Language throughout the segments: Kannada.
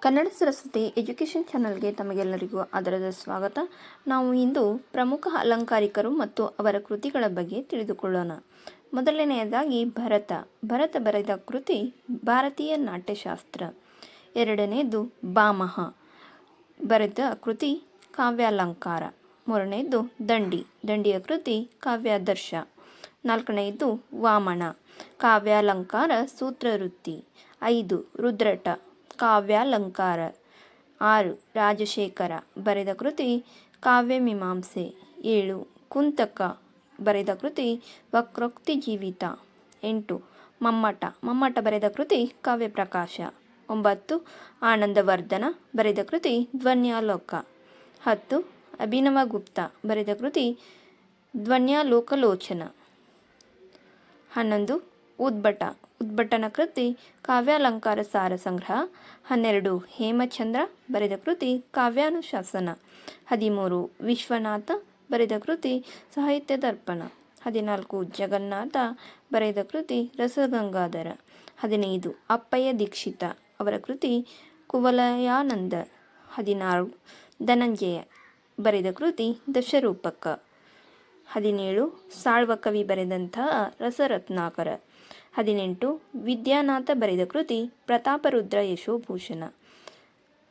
ಕನ್ನಡ ಸರಸ್ವತಿ ಎಜುಕೇಷನ್ ಚಾನಲ್ಗೆ ತಮಗೆಲ್ಲರಿಗೂ ಆದರದ ಸ್ವಾಗತ. ನಾವು ಇಂದು ಪ್ರಮುಖ ಅಲಂಕಾರಿಕರು ಮತ್ತು ಅವರ ಕೃತಿಗಳ ಬಗ್ಗೆ ತಿಳಿದುಕೊಳ್ಳೋಣ. ಮೊದಲನೆಯದಾಗಿ ಭರತ. ಭರತ ಬರೆದ ಕೃತಿ ಭಾರತೀಯ ನಾಟ್ಯಶಾಸ್ತ್ರ. ಎರಡನೆಯದು ಬಾಮಹ. ಬರೆದ ಕೃತಿ ಕಾವ್ಯಾಲಂಕಾರ. ಮೂರನೆಯದು ದಂಡಿ. ದಂಡಿಯ ಕೃತಿ ಕಾವ್ಯಾದರ್ಶ. ನಾಲ್ಕನೆಯದು ವಾಮನ. ಕಾವ್ಯಾಲಂಕಾರ ಸೂತ್ರವೃತ್ತಿ. ಐದು ರುದ್ರಟ. ಕಾವ್ಯಾಲಂಕಾರ ಆರು, ರಾಜಶೇಖರ, ಬರೆದ ಕೃತಿ ಕಾವ್ಯಮೀಮಾಂಸೆ ಏಳು, ಕುಂತಕ, ಬರೆದ ಕೃತಿ ವಕ್ರೋಕ್ತಿ ಜೀವಿತ. ಎಂಟು, ಮಮ್ಮಟ ಮಮ್ಮಟ ಬರೆದ ಕೃತಿ ಕಾವ್ಯ ಪ್ರಕಾಶ. ಒಂಬತ್ತು, ಆನಂದವರ್ಧನ, ಬರೆದ ಕೃತಿ ಧ್ವನ್ಯಾಲೋಕ. ಹತ್ತು, ಅಭಿನವ ಗುಪ್ತ, ಬರೆದ ಕೃತಿ ಧ್ವನ್ಯಾಲೋಕಲೋಚನ. ಹನ್ನೊಂದು ಉದ್ಭಟ. ಉದ್ಭಟನ ಕೃತಿ ಕಾವ್ಯಾಲಂಕಾರ ಸಾರ ಸಂಗ್ರಹ. ಹನ್ನೆರಡು ಹೇಮಚಂದ್ರ ಬರೆದ ಕೃತಿ ಕಾವ್ಯಾನುಶಾಸನ. ಹದಿಮೂರು ವಿಶ್ವನಾಥ ಬರೆದ ಕೃತಿ ಸಾಹಿತ್ಯ ದರ್ಪಣ. ಹದಿನಾಲ್ಕು ಜಗನ್ನಾಥ ಬರೆದ ಕೃತಿ ರಸಗಂಗಾಧರ. ಹದಿನೈದು ಅಪ್ಪಯ್ಯ ದೀಕ್ಷಿತ ಅವರ ಕೃತಿ ಕುವಲಯಾನಂದ. ಹದಿನಾರು ಧನಂಜಯ ಬರೆದ ಕೃತಿ ದಶರೂಪಕ. ಹದಿನೇಳು ಸಾಳ್ವ ಕವಿ ಬರೆದಂತಹ ರಸರತ್ನಾಕರ. ಹದಿನೆಂಟು, ವಿದ್ಯಾನಾಥ ಬರೆದ ಕೃತಿ ಪ್ರತಾಪರುದ್ರ ಯಶೋಭೂಷಣ.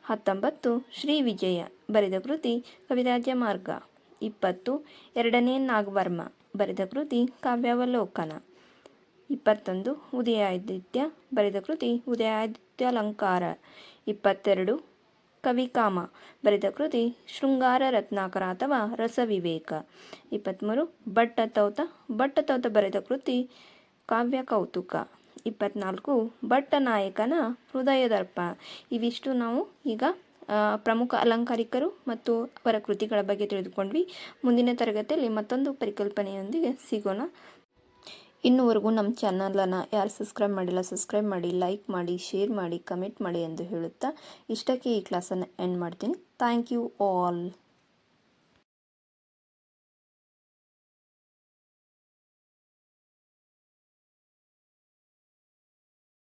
ಹತ್ತೊಂಬತ್ತು, ಶ್ರೀ ವಿಜಯ ಬರೆದ ಕೃತಿ ಕವಿರಾಜ ಮಾರ್ಗ. ಇಪ್ಪತ್ತು, ಎರಡನೇ ನಾಗವರ್ಮ ಬರೆದ ಕೃತಿ ಕಾವ್ಯಾವಲೋಕನ. ಇಪ್ಪತ್ತೊಂದು, ಉದಯಾದಿತ್ಯ ಬರೆದ ಕೃತಿ ಉದಯಾದಿತ್ಯಾಲಂಕಾರ. ಇಪ್ಪತ್ತೆರಡು, ಕವಿಕಾಮ ಬರೆದ ಕೃತಿ ಶೃಂಗಾರ ರತ್ನಾಕರ ಅಥವಾ ರಸವಿವೇಕ. ಇಪ್ಪತ್ತ್ಮೂರು ಬಟ್ಟ ತೌತ ಬರೆದ ಕೃತಿ ಕಾವ್ಯ ಕೌತುಕ. ಇಪ್ಪತ್ನಾಲ್ಕು ಹೃದಯ ಹೃದಯದರ್ಪ. ಇವಿಷ್ಟು ನಾವು ಈಗ ಪ್ರಮುಖ ಅಲಂಕಾರಿಕರು ಮತ್ತು ಅವರ ಕೃತಿಗಳ ಬಗ್ಗೆ ತಿಳಿದುಕೊಂಡ್ವಿ. ಮುಂದಿನ ತರಗತಿಯಲ್ಲಿ ಮತ್ತೊಂದು ಪರಿಕಲ್ಪನೆಯೊಂದಿಗೆ ಸಿಗೋಣ. ಇನ್ನುವರೆಗೂ ನಮ್ಮ ಚಾನಲನ್ನು ಯಾರು ಸಬ್ಸ್ಕ್ರೈಬ್ ಮಾಡಿಲ್ಲ, ಸಬ್ಸ್ಕ್ರೈಬ್ ಮಾಡಿ, ಲೈಕ್ ಮಾಡಿ, ಶೇರ್ ಮಾಡಿ, ಕಮೆಂಟ್ ಮಾಡಿ ಎಂದು ಹೇಳುತ್ತಾ ಇಷ್ಟಕ್ಕೆ ಈ ಕ್ಲಾಸನ್ನು ಎಂಡ್ ಮಾಡ್ತೀನಿ. Thank you all.